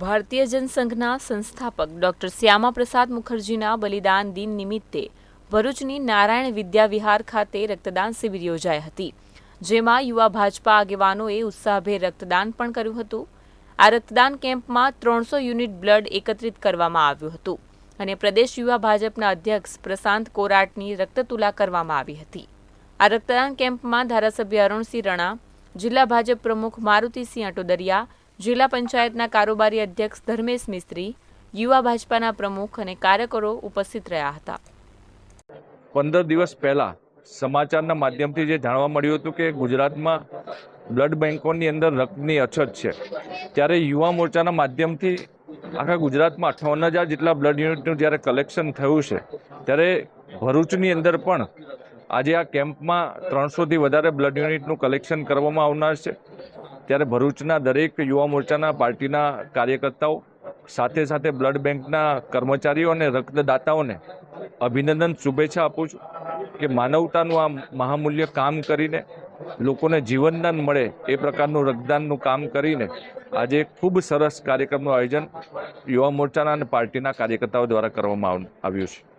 ભારતીય જનસંઘના સંસ્થાપક ડોક્ટર શ્યામાપ્રસાદ મુખર્જીના બલિદાન દિન નિમિત્તે ભરૂચની નારાયણ વિદ્યાવિહાર ખાતે રક્તદાન શિબિર યોજાઈ હતી, જેમાં યુવા ભાજપા આગેવાનોએ ઉત્સાહભેર રક્તદાન પણ કર્યું હતું. આ રક્તદાન કેમ્પમાં ત્રણસો યુનિટ બ્લડ એકત્રિત કરવામાં આવ્યું હતું અને પ્રદેશ યુવા ભાજપના અધ્યક્ષ પ્રશાંત કોરાટની રક્તતુલા કરવામાં આવી હતી. આ રક્તદાન કેમ્પમાં ધારાસભ્ય અરુણસિંહ રણા, જિલ્લા ભાજપ પ્રમુખ મારુતિસિંહ અટોદરિયા, જિલ્લા પંચાયતના કારોબારી અધ્યક્ષ ધર્મેશ મિસ્ત્રી, યુવા ભાજપાના પ્રમુખ અને કાર્યકરો ઉપસ્થિત રહ્યા હતા. પંદર દિવસ પહેલા સમાચારના માધ્યમથી જે જાણવા મળ્યું હતું કે ગુજરાતમાં બ્લડ બેંકોની અંદર રક્તની અછત છે, ત્યારે યુવા મોરચાના માધ્યમથી આખા ગુજરાતમાં અઠાવન હજાર જેટલા બ્લડ યુનિટનું જ્યારે કલેક્શન થયું છે, ત્યારે ભરૂચની અંદર પણ આજે આ કેમ્પમાં ત્રણસોથી વધારે બ્લડ યુનિટનું કલેક્શન કરવામાં આવનાર છે. ત્યારે ભરૂચના દરેક યુવા મોરચાના પાર્ટીના કાર્યકર્તાઓ, સાથે સાથે બ્લડ બેંકના કર્મચારીઓ અને રક્તદાતાઓને અભિનંદન, શુભેચ્છા આપું છું કે માનવતાનું આ મહામૂલ્ય કામ કરીને લોકોને જીવનદાન મળે એ પ્રકારનું રક્તદાનનું કામ કરીને આજે ખૂબ સરસ કાર્યક્રમનું આયોજન યુવા મોરચાના અને પાર્ટીના કાર્યકર્તાઓ દ્વારા કરવામાં આવ્યું છે.